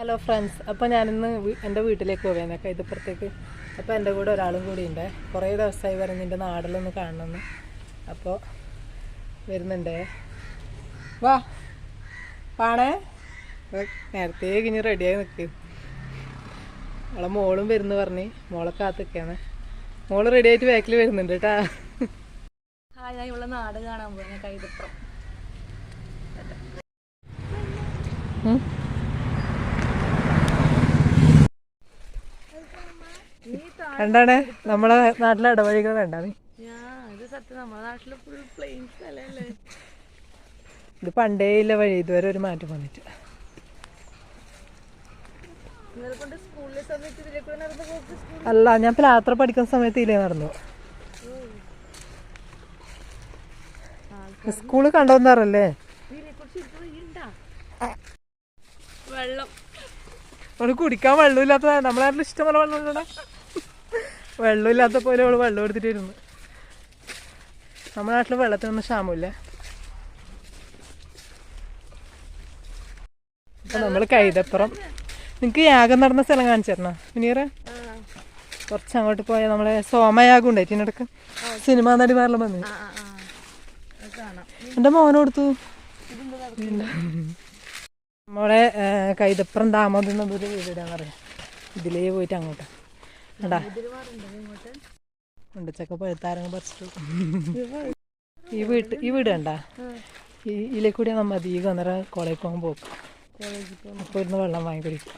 Hello friends അപ്പോൾ ഞാനിന്ന് എന്റെ വീട്ടിലേക്ക് പോവേനെ കൈതപ്പുറത്തേക്ക് അപ്പോൾ എന്റെ കൂടെ ഒരാളും കൂടി ഉണ്ട്. കുറേ ദിവസമായി വരുന്ന എന്റെ നാടിലൊന്ന് കാണണമെന്ന് അപ്പോൾ വരുന്നുണ്ടേ. വാ. പാണേ നേരത്തെ ഇനി റെഡിയായി നിൽക്ക് അവളെ മോളും വരുന്നു പറഞ്ഞ്. മോളെ കാത്തിക്കാണ് മോൾ റെഡി ആയിട്ട് ബാക്കിൽ വരുന്നുണ്ട് കേട്ടാ ഹായ് നാട് കാണാൻ പോയി കൈതപ്പുറം കണ്ടാണേ നമ്മളെ നാട്ടിലെ ഇടവഴികൾ കണ്ടാ ഇത് പണ്ടേ ഇല്ല വഴി ഇതുവരെ ഒരു മാറ്റം വന്നിട്ട് അല്ല ഞാൻ പ്ലാത്ര പഠിക്കുന്ന സമയത്ത് ഇല്ലേ നടന്നു. സ്കൂൾ കണ്ടോന്നറില്ലേ വെള്ളം. അവൾ കുടിക്കാൻ വെള്ളമില്ലാത്ത നമ്മളെ ഇഷ്ടമല്ല വെള്ളം വെള്ളമില്ലടാ വെള്ളമില്ലാത്ത പോലെ അവൾ വെള്ളം എടുത്തിട്ട് വരുന്നു. നമ്മുടെ നാട്ടിൽ വെള്ളത്തിനൊന്നും ക്ഷാമമില്ല. അപ്പൊ നമ്മൾ കൈതപ്പുറം. നിങ്ങക്ക് യാഗം നടന്ന സ്ഥലം കാണിച്ചു തരണോ മുനീറ? കുറച്ച് അങ്ങോട്ട് പോയാൽ നമ്മളെ സോമയാഗം ഉണ്ടായിട്ട് ഇതിനിടക്ക്. സിനിമാ നടിമാരെല്ലാം വന്നു. എന്റെ മോനെ കൊടുത്തു. ഇതെന്താ നമ്മളെ കൈതപ്പുറം നമ്പൂരി വീടാന്ന് പറയാം. ഇതിലേ പോയിട്ട് അങ്ങോട്ട്. എടാ ഇങ്ങോട്ട്? ഉണ്ടച്ചക്ക പഴുത്താരങ്ങ് പറിച്ചിട്ടു. ഈ വീട്ട് ഈ വീട് കണ്ടാ? ഈ ഇതിലെ കൂടി നമ്മ അധികം അന്നേരം കോളേജ് പോകാൻ പോകും അപ്പോൾ ഇരുന്ന് വെള്ളം വാങ്ങി കുടിക്കും.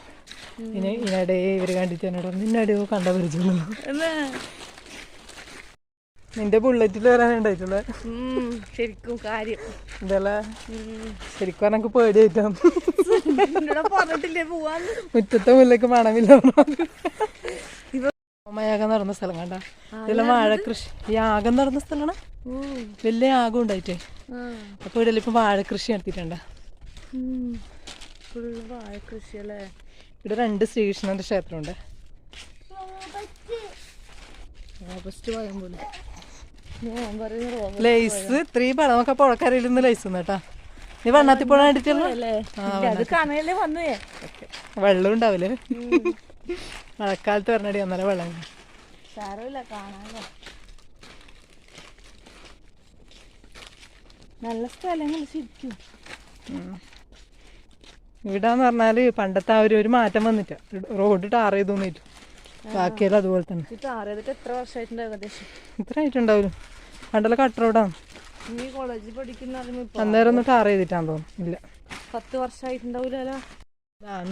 ഇനി ഇതിനിടെ ഇവർ കണ്ടിട്ട് എന്നോട് നിന്നടിയോ കണ്ട പരിചയമുള്ളൂ. നിന്റെ ബുള്ളറ്റിൽ വരാനുണ്ടായിട്ടുള്ളത് ശരിക്കും കാര്യം. ഇതെല്ലാം. ശരിക്കും എനിക്ക് പേടിയായിട്ടാണ്. മുറ്റത്തെ മുല്ലേക്ക് മണമില്ല യാഗം നടന്ന സ്ഥലം കണ്ട. ഇതെല്ലാം വാഴ കൃഷി യാഗം നടന്ന സ്ഥലമാണ്. വലിയ യാഗം ഉണ്ടായിട്ടേ. അപ്പൊ ഇവിടെ ഇപ്പൊ വാഴ കൃഷി നടത്തിയിട്ടുണ്ട് കൃഷിയല്ലേ ഇവിടെ രണ്ട് ശ്രീകൃഷ്ണന്റെ ക്ഷേത്രമുണ്ട്. ഉണ്ട് ലൈസ് ഇത്രേ പഴമൊക്കെ പുഴക്കരയിൽ നിന്ന് ലൈസ് കേട്ടാ. നീ വണ്ണാത്തി പുഴ അല്ലേ വന്നേ. വെള്ളം ഉണ്ടാവില്ലേ? മഴക്കാലത്ത് പറഞ്ഞടി അന്നേരം വെള്ളം. സാരമില്ല കാണാനോ നല്ല സ്ഥലങ്ങൾ ശരിക്കും. ഇവിടാന്ന് പറഞ്ഞാൽ പണ്ടത്തെ ആ ഒരു ഒരു മാറ്റം വന്നിട്ട്. റോഡ് ടാർ ചെയ്ത് തോന്നിട്ട് ബാക്കിയെല്ലാം അതുപോലെ തന്നെ. എത്ര ഏകദേശം? ഇത്ര ആയിട്ടുണ്ടാവില്ല. പണ്ടല്ല കട്ട് റോഡാണ് നീ കോളേജിൽ പഠിക്കുന്ന അന്നേരം ഒന്ന് ടാർ ചെയ്തിട്ടാന്ന് തോന്നുന്നു. ഇല്ല. പത്ത് വർഷമായിട്ടുണ്ടാവില്ലല്ലോ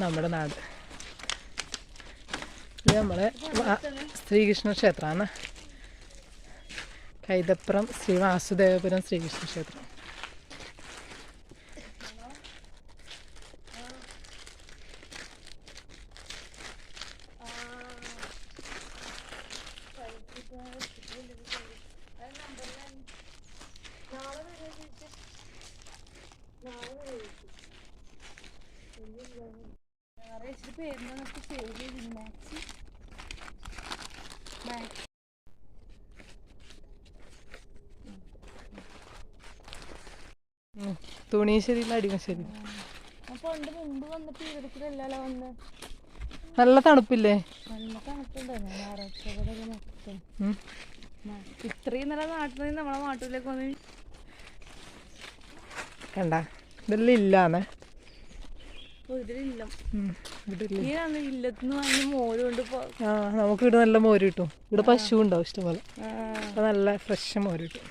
നമ്മുടെ നാട്. ഇത് നമ്മളെ ശ്രീകൃഷ്ണ ക്ഷേത്രമാണ് കൈതപ്പുറം ശ്രീ വാസുദേവപുരം ശ്രീകൃഷ്ണ ക്ഷേത്രം മാക്സി തുണി ശരിയില്ല വന്ന്. നല്ല തണുപ്പില്ലേ. ഇത്രയും നല്ല നാട്ടിൽ നിന്ന് നമ്മളെ നാട്ടിലേക്ക് വന്ന് കണ്ട? ഇതെല്ലാം ഇല്ലാന്ന്. ആ നമുക്ക് ഇവിടെ നല്ല മോര് കിട്ടും. ഇവിടെ പശു ഉണ്ടാവും ഇഷ്ടംപോലെ? നല്ല ഫ്രഷ് മോര് കിട്ടും.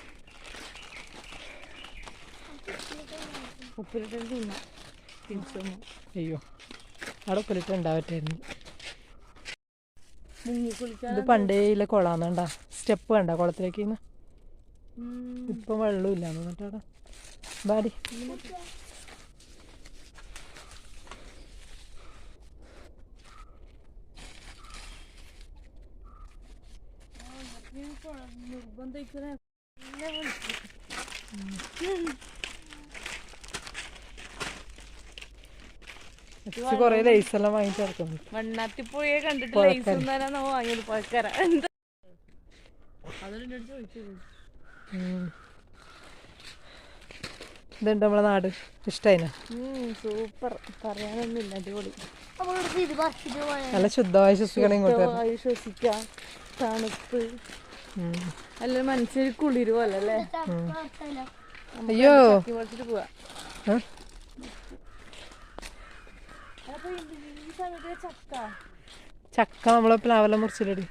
അയ്യോ അവിടെ ഉപ്പിലിട്ട് ഉണ്ടാവറ്റായിരുന്നു മുങ്ങി ഇത് പണ്ടേ ഇല്ല കുളാന്നുണ്ടാ. സ്റ്റെപ്പ് കണ്ട കുളത്തിലേക്ക് ഇപ്പൊ വെള്ളമില്ല എന്നിട്ടാടാ ബാടി. നിർബന്ധിക്കണേ കൊറേ ലൈസ് എല്ലാം വാങ്ങി ചേർക്കുന്നു മണ്ണാത്തിപ്പോയെ കണ്ടിട്ട് ലൈസ് വാങ്ങിയത് പഴക്കര. ഇതുണ്ട് നമ്മളെ നാട്. ഇഷ്ടായിന? സൂപ്പർ. പറയാനൊന്നുമില്ല അടിപൊളി. നല്ല ശുദ്ധമായി ശ്വസിക്കണം ഇങ്ങോട്ട്. ശ്വസിക്കാം. തണുപ്പ്. അല്ല മനസ്സിൽ കുളിര് പോലെ അല്ലേ? അയ്യോ. ചക്കി. പോവാ നമ്മളെ പ്ലാവല മുറിച്ചില്ലടി.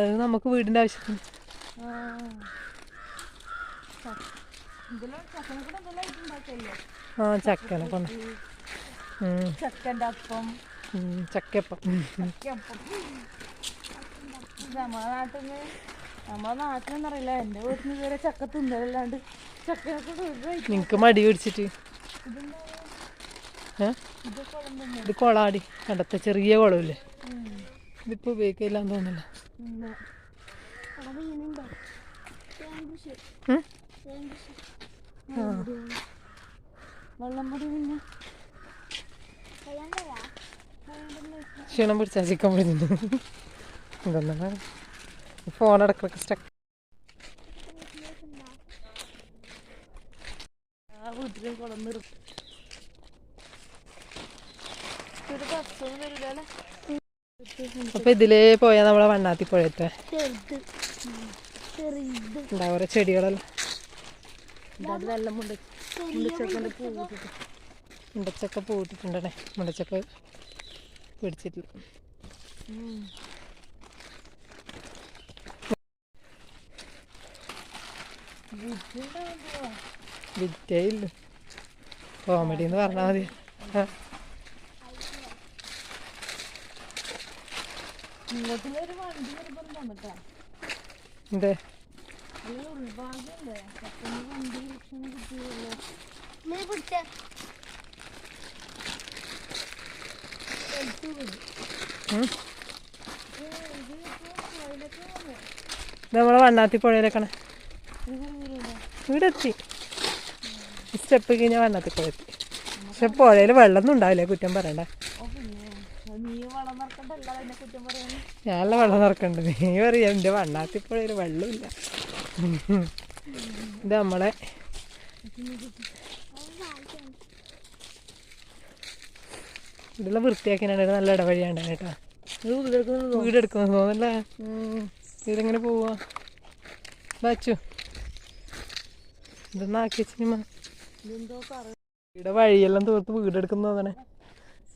അത് നമുക്ക് വീടിന്റെ ആവശ്യത്തിന്. ആ. ചക്കനെ കൊണ്ട്. ചക്കന്റെ അപ്പം. ചക്കയപ്പം. നമ്മളെ നാട്ടിൽ നിന്ന് നമ്മളെ നാട്ടിലെന്നറിയില്ല എന്റെ വീട്ടിൽ നിന്ന് ഇതുവരെ ചക്ക തിന്നലല്ലാണ്ട് കഴിക്കും. നിങ്ങക്ക് മടി പിടിച്ചിട്ട്? ഇത് കൊളാടി കണ്ടത്തെ ചെറിയ കുളമില്ലേ? ഇതിപ്പോ ഉപയോഗിക്കില്ലാന്ന് തോന്നില്ല വെള്ളം പൊടി പിന്നെ? ക്ഷീണം പിടിച്ചാൽ ചിക്കൻ പിടിച്ചിട്ട് ഇതൊന്നും ഫോൺ അടക്കൊക്കെ സ്റ്റക്ക് വീട്ടിലും കുളം നിർത്തും അപ്പൊ ഇതിലേ പോയാ നമ്മളെ വണ്ണാത്തി പുഴയത്തെ. ചെറുത്. ചെറുത്. ഉണ്ടാവും ഓരോ ചെടികളെല്ലാം? മുണ്ടച്ചക്ക പൂട്ടിട്ടുണ്ടേ മുണ്ടച്ചക്ക പിടിച്ചിട്ടില്ല വിറ്റേ ഇല്ല കോമഡി എന്ന് പറഞ്ഞാൽ മതി. എന്തേ? ഈ ഉൾഭാഗല്ലേ പെട്ടെന്ന് വണ്ടി ലക്ഷണം കിട്ടിയല്ലോ നീ പിടിച്ച ഉം. ഇത് നമ്മളെ വണ്ണാത്തി പുഴയിലേക്കാണ് ഈ സ്റ്റെപ്പ് കഴിഞ്ഞാൽ വണ്ണാത്തി പുഴ എത്തി പക്ഷെ പുഴയിൽ വെള്ളമൊന്നും ഉണ്ടാവില്ല കുറ്റം പറയണ്ട. ഞാനുള്ള വെള്ളം നിറക്കണ്ട്. നീ പറയാ എന്റെ വണ്ണാത്തി പുഴയിൽ വെള്ളമില്ല. ഇത് നമ്മളെ ഇതെല്ലാം വൃത്തിയാക്കാനാണ് നല്ല ഇടവഴിയാണ് കേട്ടോ. വീടെടുക്കുന്നത് തോന്നല്ലേ ഇതിലെങ്ങനെ പോവാ. വാച്ചു സിനിമ ഇതെന്തോ പറ ഇവിടെ വഴിയെല്ലാം തോർത്ത് വീടെടുക്കുന്ന തോന്നണേ.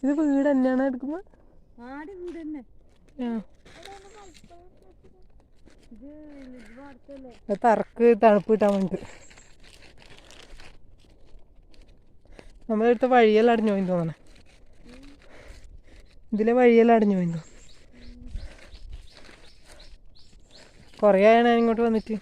ഇത് വീട് തന്നെയാണ് എടുക്കുന്നത്? തറക്ക് തണുപ്പ് കിട്ടാൻ വേണ്ടിട്ട്. നമ്മളെടുത്ത വഴിയെല്ലാം അടിഞ്ഞു പോയി തോന്നണേ. ഇതിലെ വഴിയെല്ലാം അടിഞ്ഞു പോയിരുന്നു കുറേ ആയാണ് ഞാൻ ഇങ്ങോട്ട് വന്നിട്ട്.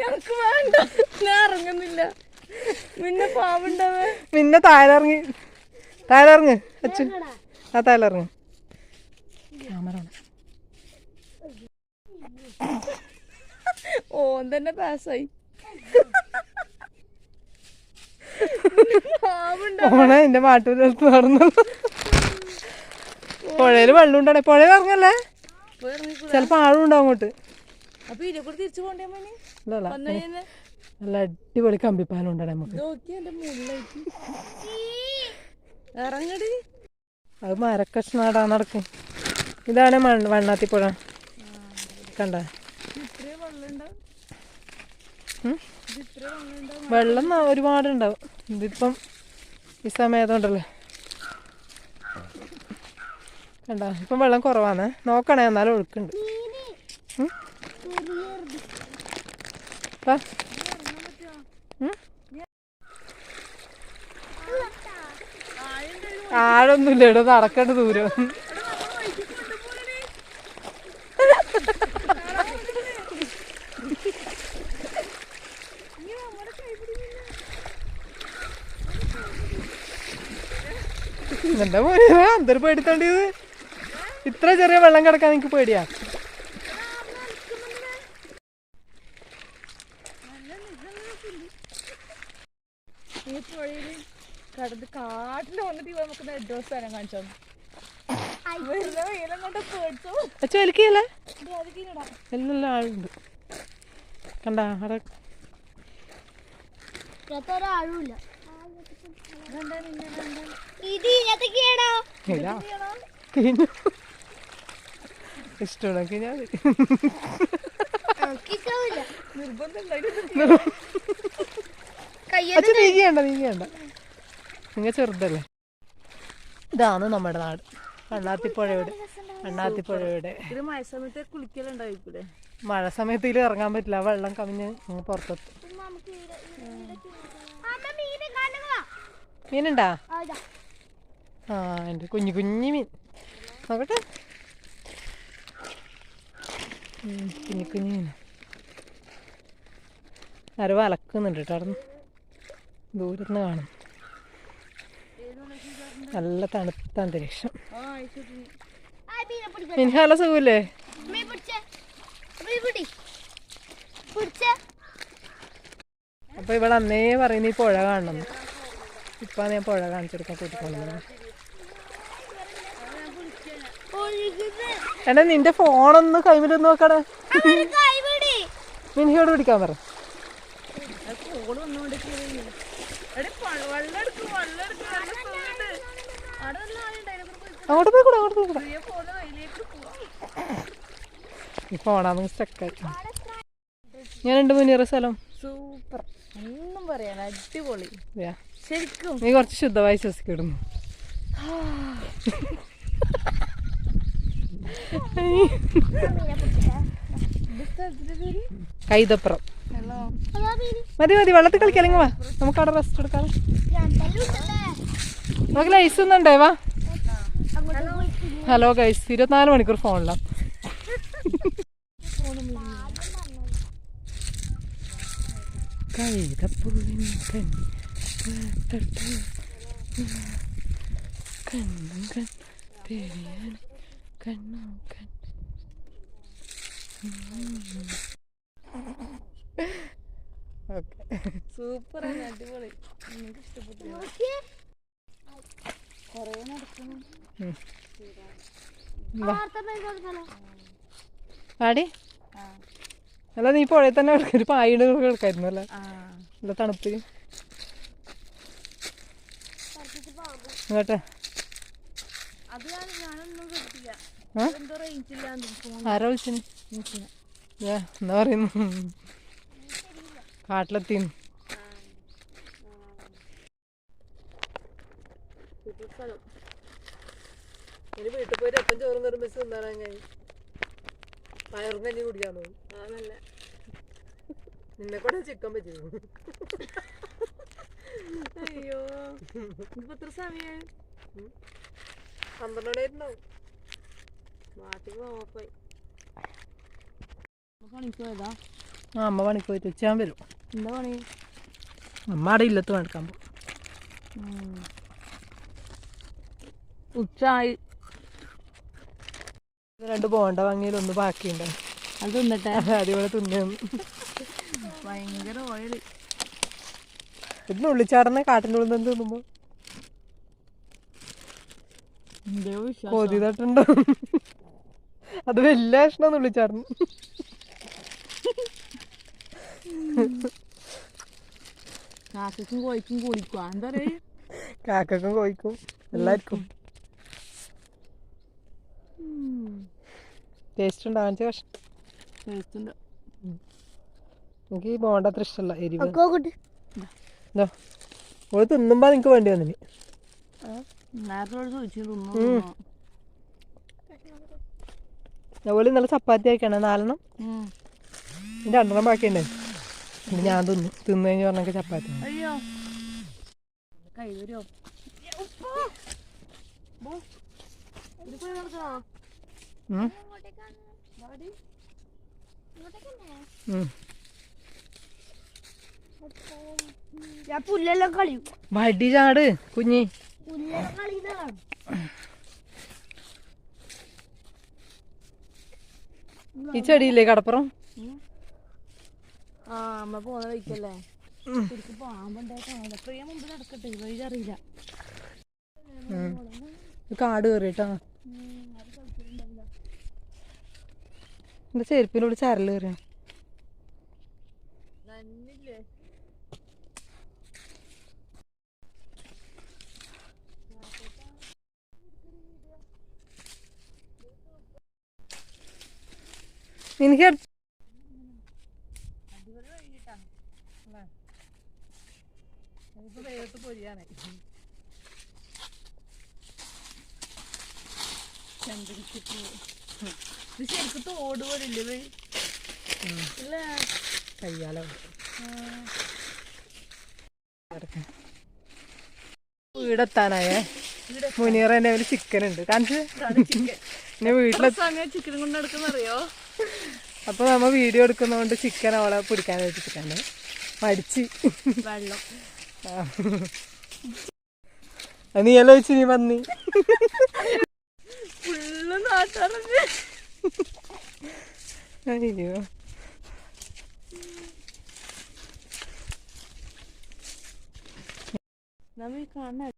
ഞങ്ങക്ക് വേണ്ട. ഞാൻ ഇറങ്ങുന്നില്ല. പിന്നെ പാവുണ്ടാവേ പിന്നെ താഴെ ഇറങ്ങ് അച്ഛൻ. ആ ക്യാമറ ഓൻ തന്നെ പാസ്സായി. ഓണ എന്റെ മാട്ടൂരത്ത് നടന്നു. പുഴയിൽ വെള്ളം ഉണ്ടാണേ പുഴയിൽ ഇറങ്ങല്ലേ? ചെലപ്പോ ആളും ഉണ്ടാവും അങ്ങോട്ട്? നല്ല അടിപൊളി കമ്പിപ്പാലം ഉണ്ടാണേ നമുക്ക്. ഇറങ്ങടി. അത് മരക്കഷ്ണാടാ നടക്ക്. ഇതാണ് മണ്ണ് വണ്ണാത്തിപ്പുഴ. കണ്ട? വെള്ളം ഒരുപാടുണ്ടാവും. ഇതിപ്പം ഈ സമയത്തുണ്ടല്ലോ. കണ്ട? ഇപ്പം വെള്ളം കുറവാണ്. നോക്കണേ എന്നാലും ഒഴുക്കുണ്ട്. ഉം? വാ. ഉം? ആഴൊന്നുമില്ല ഇവിടെ നടക്കേണ്ട ദൂരം. എന്താ പോരാ എന്തൊരു പേടിത്തോണ്ടിയത് ഇത്ര ചെറിയ വെള്ളം കിടക്കാൻ എനിക്ക് പേടിയാ? സ്ഥലം കാണിച്ചോ? വലിക്കല്ലേ എല്ലാം ആളുണ്ട് കണ്ട അവിടെ. നോക്കിക്കാവില്ല നിർബന്ധം നീങ്ങിയണ്ട നിങ്ങൾ ചെറുതല്ലേ? ഇതാണ് നമ്മുടെ നാട്. അണ്ണാത്തിപ്പുഴയുടെ അണ്ണാത്തിപ്പുഴയുടെ ഇത് മഴ സമയത്ത് കുളിക്കലുണ്ടായിരിക്കൂലേ? മഴ സമയത്ത് ഇതിൽ ഇറങ്ങാൻ പറ്റില്ല. വെള്ളം കവിഞ്ഞ് പുറത്തെത്തും. മീനുണ്ടാ? ആ എന്റെ കുഞ്ഞു കുഞ്ഞു മീൻ. നോക്കട്ടെ. കുഞ്ഞു കുഞ്ഞു മീൻ ആരോ അലക്കുന്നുണ്ട് കേട്ടോ. അവിടെ ദൂരത്ത് നിന്ന് കാണും നല്ല തണുത്ത അന്തരീക്ഷം. എനിക്ക് നല്ല സുഖമില്ലേ? അപ്പൊ ഇവിടെ അന്നേ പറയുന്ന ഈ പുഴ കാണണം. ഇപ്പൊ ഞാൻ പുഴ കാണിച്ചെടുക്കാൻ കൂട്ടിക്കൊണ്ടു എടാ നിന്റെ ഫോണൊന്ന് കൈമിലൊന്ന് നോക്കടാ. മിനിയോട് പിടിക്കാൻ പറ. വെള്ളം എടുക്കും നല്ല സുഖമുണ്ട് അവിടെ നല്ല അങ്ങോട്ട് പോയിക്കൂടെ അങ്ങോട്ട് പോയി. പ്രിയ ഇപ്പൊ ഫോണാന്ന് സ്റ്റക്കായി ഞാനുണ്ട് മുനീറ സ്ഥലം. സൂപ്പർ ഒന്നും പറയാൻ അടിപൊളി. യാ. ശരിക്കും. നീ കുറച്ച് ശുദ്ധമായി ശ്വസിക്കിടുന്നു കൈതപ്പുറം. മതി മതി വെള്ളത്തിൽ കളിക്കാം അല്ലെങ്കിൽ വാ. നമുക്ക് അവിടെ റെസ്റ്റ് എടുക്കാം. നമുക്ക് ലൈസ് ഒന്നുണ്ടേ വാ. അങ്ങോട്ട് പോയി ഹലോ ഗൈസ് ഇരുപത്തിനാല് മണിക്കൂർ ഫോണിലാണ് കൈതപ്പൂവിൻ കണ്ണും കൺ കണ്ണും സൂപ്പർ അടിപൊളി. നിങ്ങൾക്ക് ഇഷ്ടപ്പെട്ടു കുറേ നടക്കുന്നു പാടി? അല്ല നീ പുഴയിൽ തന്നെ കിടക്ക- ഒരു പായുടെ കിടക്കായിരുന്നു അല്ലേ? ആ. നല്ല തണുപ്പ്. ഫോൺ ആരാ വിളിച്ചു എന്താ പറയുന്നു? കാട്ടിലെത്തിന്ന് സ്ഥലം ഇനി വീട്ടിൽ കയറും ബസ് തിന്നാൻ കഴിഞ്ഞു പയറും കുടിക്കാൻ തോന്നും ആ നല്ല നിന്നെ കൂടെ ചിക്കൻ പറ്റി അയ്യോ. ഇപ്പൊ എത്ര സമയം പന്ത്രണ്ട് മണിയായിട്ടുണ്ടാവും. നാട്ടിൽ ഓഫായി പണിക്ക് പോയതാ? ആ അമ്മ പണിക്ക് പോയിട്ട് ഉച്ചയാൻ വരും. എന്താ പണി? അമ്മ അവിടെ ഇല്ലത്ത് പണിക്കാൻ പോകും ഉച്ചായി രണ്ട് ബോണ്ട വാങ്ങിയാൽ ഒന്ന് ബാക്കിയുണ്ട്. അത് തിന്നിട്ടെ അതേപോലെ തിന്നും ഭയങ്കര ഓയിൽ ഇതിന് ഉള്ളിച്ചാടനെ കാട്ടിനുള്ളിൽ നിന്ന് തിന്നുമ്പോ കൊതി തട്ടുണ്ടോ? അത് വലിയ കഷ്ണം ഉള്ളിച്ചാടന് കാക്കും കോഴിക്കും കുളിക്കുക എന്താ പറയാ? കാക്കും കോഴിക്കും. എല്ലാവർക്കും. ടേസ്റ്റ് ഉണ്ടോ കാണിച്ച ഭക്ഷണം ടേസ്റ്റ് ഉണ്ട് എനിക്ക് ഈ ബോണ്ട അത്ര ഇഷ്ടമല്ല എരിവ്. ഇവിടെ ഓൾ തിന്നുമ്പോ നിനക്ക് വേണ്ടി വന്നിന്. അതുപോലെ ഇന്നലെ ചപ്പാത്തി ആക്കിയാണ് നാലെണ്ണം. രണ്ടെണ്ണം ബാക്കിയുണ്ട്. ഞാൻ തിന്നു. തിന്നു കഴിഞ്ഞ് പറഞ്ഞ ചപ്പാത്തി അയ്യോ. ഉം. ഞാൻ പുല്ലെല്ലാം കളിയും. വടി ചാട് കുഞ്ഞി. പുല്ലെല്ലാം ഈ ചെടിയില്ലേ കടപ്പുറം? ആ അമ്മ പോന്ന വഴിക്കല്ലേ? ശരിക്കും പാമ്പുണ്ടായിട്ടാണോ പ്രിയ മുമ്പ് നടക്കട്ടെ വഴി അറിയില്ല. കാട് കയറിട്ടാ എന്റെ ചെരുപ്പിനോട് ചരൽ കയറിയാ എനിക്ക് ചന്ദ്രിച്ചിട്ട് ഇത് ശരിക്കും തോട് പോലെ ഇല്ലേ? കയ്യാലോ. വീടെത്താനായേ. മുനീറന്റെ ഒരു ചിക്കൻ ഉണ്ട്. കാണിച്ച്. വീട്ടിലെ ചിക്കൻ കൊണ്ട് നടക്കുന്നറിയോ? അപ്പൊ നമ്മ വീഡിയോ എടുക്കുന്നതുകൊണ്ട് ചിക്കൻ അവളെ പിടിക്കാൻ വെച്ചിട്ടുണ്ട് മടിച്ച്. വെള്ളം. നീ എല്ലാം വെച്ച് നീ വന്നി? ഫുള്ള് നാട്ടാറല്ലേ അയ്യോ നമ്മ ഈ കാണുന്ന